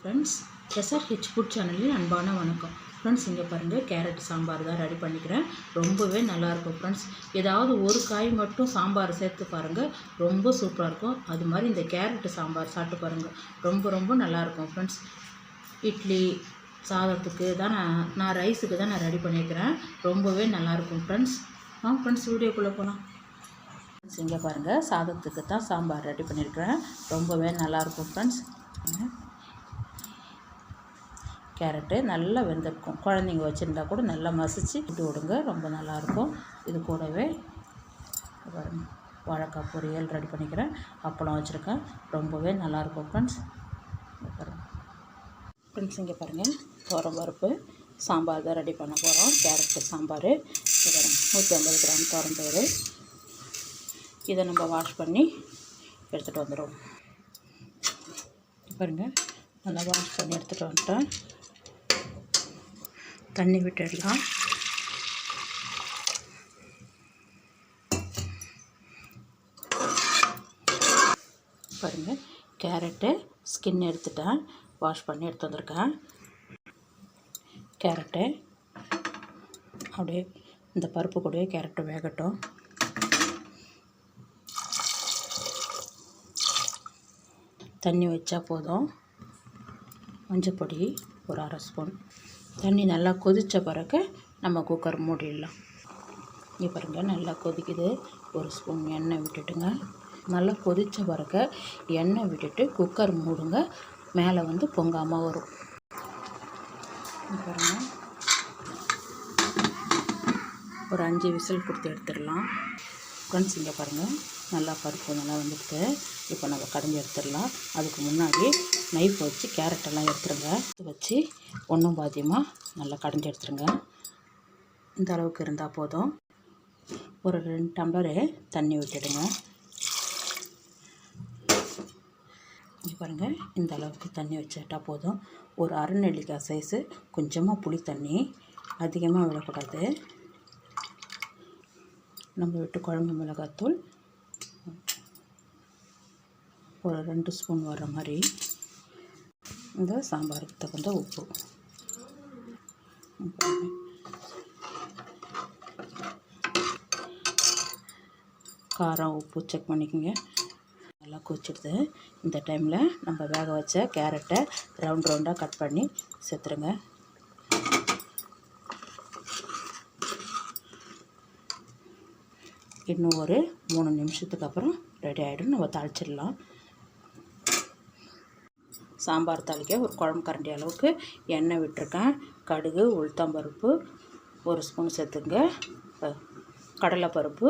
Friends SR H food சேனலில் அன்பான வணக்கம். ஃப்ரெண்ட்ஸ் இங்கே பாருங்கள் கேரட் சாம்பார் தான் ரெடி பண்ணிக்கிறேன். ரொம்பவே நல்லாயிருக்கும் ஃப்ரெண்ட்ஸ் ஏதாவது ஒரு காய் மட்டும் சாம்பார் சேர்த்து பாருங்கள் ரொம்ப சூப்பராக இருக்கும். அது மாதிரி இந்த கேரட் சாம்பார் சாப்பிட்டு பாருங்கள் ரொம்ப ரொம்ப நல்லாயிருக்கும் ஃப்ரெண்ட்ஸ் இட்லி சாதத்துக்கு தான் நான் நான் ரைஸுக்கு தான் நான் ரெடி பண்ணியிருக்கிறேன் ரொம்பவே நல்லாயிருக்கும் ஃப்ரெண்ட்ஸ் ஆ ஃப்ரெண்ட்ஸ் வீடியோக்குள்ளே போகலாம் ஃப்ரெண்ட்ஸ் இங்கே பாருங்கள் சாதத்துக்கு தான் சாம்பார் ரெடி பண்ணியிருக்கிறேன் ரொம்பவே நல்லாயிருக்கும் ஃப்ரெண்ட்ஸ் கேரட்டு நல்லா வெந்திருக்கும். குழந்தைங்க வச்சுருந்தா கூட நல்லா மசிச்சு விட்டு விடுங்க. ரொம்ப நல்லாயிருக்கும். இது கூடவே வாழைக்காய் பொரியல் ரெடி பண்ணிக்கிறேன். அப்பளம் வச்சுருக்கேன். ரொம்பவே நல்லாயிருக்கும் ஃப்ரெண்ட்ஸ் ஃப்ரெண்ட்ஸ் இங்கே பாருங்கள் துவரம் பருப்பு சாம்பார் தான் ரெடி பண்ண போகிறோம் கேரட்டு சாம்பார். நூற்றி ஐம்பது கிராம் துவரம் பயிறு இதை நம்ம வாஷ் பண்ணி எடுத்துகிட்டு வந்துடுவோம். பாருங்கள் நல்லா வாஷ் பண்ணி எடுத்துகிட்டு வந்துட்டேன். தண்ணி விட்டுடலாம். பாருங்கள் கேரட்டு ஸ்கின் எடுத்துட்டேன். வாஷ் பண்ணி எடுத்து வந்திருக்கேன். கேரட்டு அப்படியே இந்த பருப்பு கூடயே கேரட்டு வேகட்டும். தண்ணி வச்சா போதும். மஞ்சப்பொடி ஒரு அரை ஸ்பூன். தண்ணி நல்லா கொதித்த பிறகு நம்ம குக்கர் மூடிடலாம். இங்கே பாருங்கள் நல்லா கொதிக்குது. ஒரு ஸ்பூன் எண்ணெய் விட்டுட்டுங்க. நல்லா கொதித்த பிறகு எண்ணெய் விட்டுட்டு குக்கர் மூடுங்க. மேலே வந்து பொங்காமல் வரும். இங்க பாருங்க. ஒரு அஞ்சு விசில் கொடுத்து எடுத்துடலாம். ஃப்ரெண்ட்ஸ் இங்கே பாருங்கள் நல்லா பருப்பு நல்லா வந்துட்டு இப்போ நம்ம கடைஞ்சி எடுத்துடலாம். அதுக்கு முன்னாடி நைஃப் வச்சு கேரட்டெல்லாம் எடுத்துருங்க. எடுத்து வச்சு ஒன்றும் பாத்தியமாக நல்லா கடைஞ்சி எடுத்துருங்க. இந்த அளவுக்கு இருந்தால் போதும். ஒரு ரெண்டு டம்ளரு தண்ணி விட்டுடுங்க பாருங்கள் இந்த அளவுக்கு தண்ணி வச்சுக்கிட்டால் போதும். ஒரு அரை நெல்லிக்காய் சைஸு கொஞ்சமாக புளி தண்ணி. அதிகமாக விடக்கூடாது. நம்ம விட்டு குழம்பு மிளகாத்தூள் ஒரு ரெண்டு ஸ்பூன் வர மாதிரி இந்த சாம்பாருக்கு தகுந்த உப்பு. காரம் உப்பு செக் பண்ணிக்கோங்க. நல்லா கொச்சிடுது இந்த டைமில் நம்ம வேக வச்ச கேரட்டை ரவுண்ட் ரவுண்டாக கட் பண்ணி சேர்த்துருங்க. இன்னும் ஒரு மூணு நிமிஷத்துக்கு அப்புறம் ரெடி ஆகிடும் நம்ம தாளிச்சிடலாம். சாம்பார் தாளிக்க ஒரு குழம்பு கரண்டி அளவுக்கு எண்ணெய் விட்டுருக்கேன். கடுகு உளுத்தம்பருப்பு ஒரு ஸ்பூன் சேர்த்துங்க. கடலைப்பருப்பு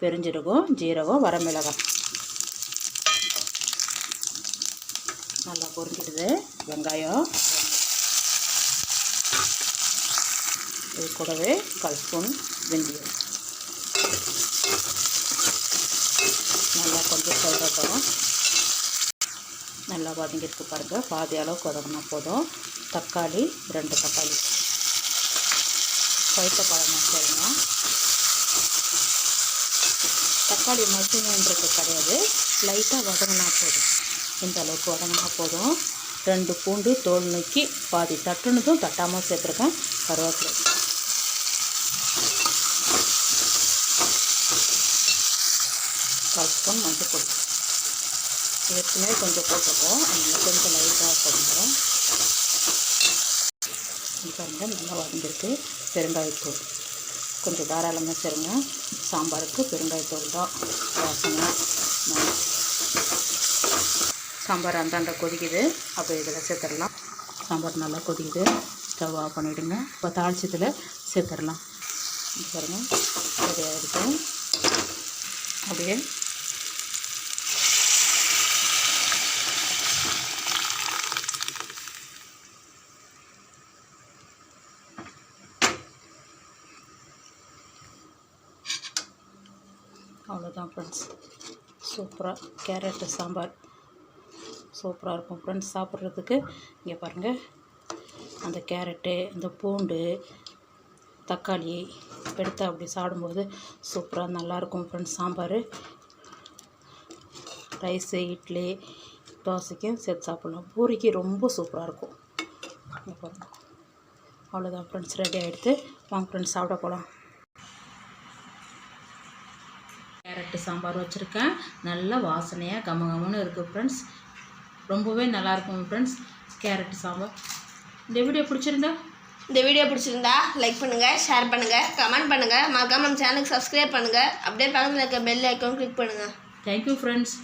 பெருஞ்சீரகம் ஜீரகம் வரமிளகாய். நல்லா பொரிஞ்சிடுது. வெங்காயம். இது கூடவே கால் ஸ்பூன் வெந்தயம். நல்லா கொஞ்சம் சொல்கிறப்பறம் நல்லா வதங்கிருக்கு பாருங்கள் பாதி அளவுக்கு வதங்கினா போதும். தக்காளி ரெண்டு தக்காளி. பழுத்த பழமாக சேருங்க தக்காளி மசினுன்றது கிடையாது. லைட்டாக வதங்கினா போதும். இந்த அளவுக்கு வதங்கினா போதும். ரெண்டு பூண்டு தோல் நோக்கி பாதி தட்டுனதும் தட்டாமல் சேர்த்துருக்கேன். கருவேப்பிலை. கால் ஸ்பூன் மஞ்சள் பொடி ஏற்கனவே கொஞ்சம் போட்டிருக்கோம் அதனால் கொஞ்சம் லைட்டாக போடுறோம் பாருங்கள் நல்லா வதங்கிருக்கு பெருங்காயத்தூள். கொஞ்சம் தாராளமாக சரிங்க. சாம்பாருக்கு பெருங்காயத்தூள் தான் வாசனை. சாம்பார் அந்தாண்ட கொதிக்குது. அப்போ இதில் சேர்த்துடலாம். சாம்பார் நல்லா கொதிக்குது. ஸ்டவ் ஆஃப் பண்ணிவிடுங்க இப்போ தாளிச்சத்தில் சேர்த்துடலாம். பாருங்கள் சரியாக இருக்கும் அப்படியே அவ்வளோதான் ஃப்ரெண்ட்ஸ் சூப்பராக கேரட்டு சாம்பார். சூப்பராக இருக்கும் ஃப்ரெண்ட்ஸ் சாப்பிட்றதுக்கு. இங்கே பாருங்கள் அந்த கேரட்டு அந்த பூண்டு தக்காளி எடுத்து அப்படி சாப்பிடும்போது சூப்பராக நல்லாயிருக்கும் ஃப்ரெண்ட்ஸ் சாம்பார். ரைஸு இட்லி தோசைக்கும் சேர்த்து சாப்பிட்லாம். பூரிக்கு ரொம்ப சூப்பராக இருக்கும். அவ்வளோதான் ஃப்ரெண்ட்ஸ் ரெடி ஆகிடுத்து வாங்க ஃப்ரெண்ட்ஸ் சாப்பிட போகலாம் சாம்பார் வச்சுருக்கேன். நல்ல வாசனையாக கம கமன்னு இருக்குது ஃப்ரெண்ட்ஸ் ரொம்பவே நல்லாயிருக்கும் ஃப்ரெண்ட்ஸ் கேரட்டு சாம்பார். இந்த வீடியோ பிடிச்சிருந்தா? இந்த வீடியோ பிடிச்சிருந்தா லைக் பண்ணுங்கள் ஷேர் பண்ணுங்கள் கமெண்ட் பண்ணுங்கள் மறக்காம நம்ம சேனலுக்கு சப்ஸ்கிரைப் பண்ணுங்கள் அப்படியே பக்கத்தில் இருக்க பெல் ஐக்கான் கிளிக் பண்ணுங்கள் தேங்க்யூ ஃப்ரெண்ட்ஸ்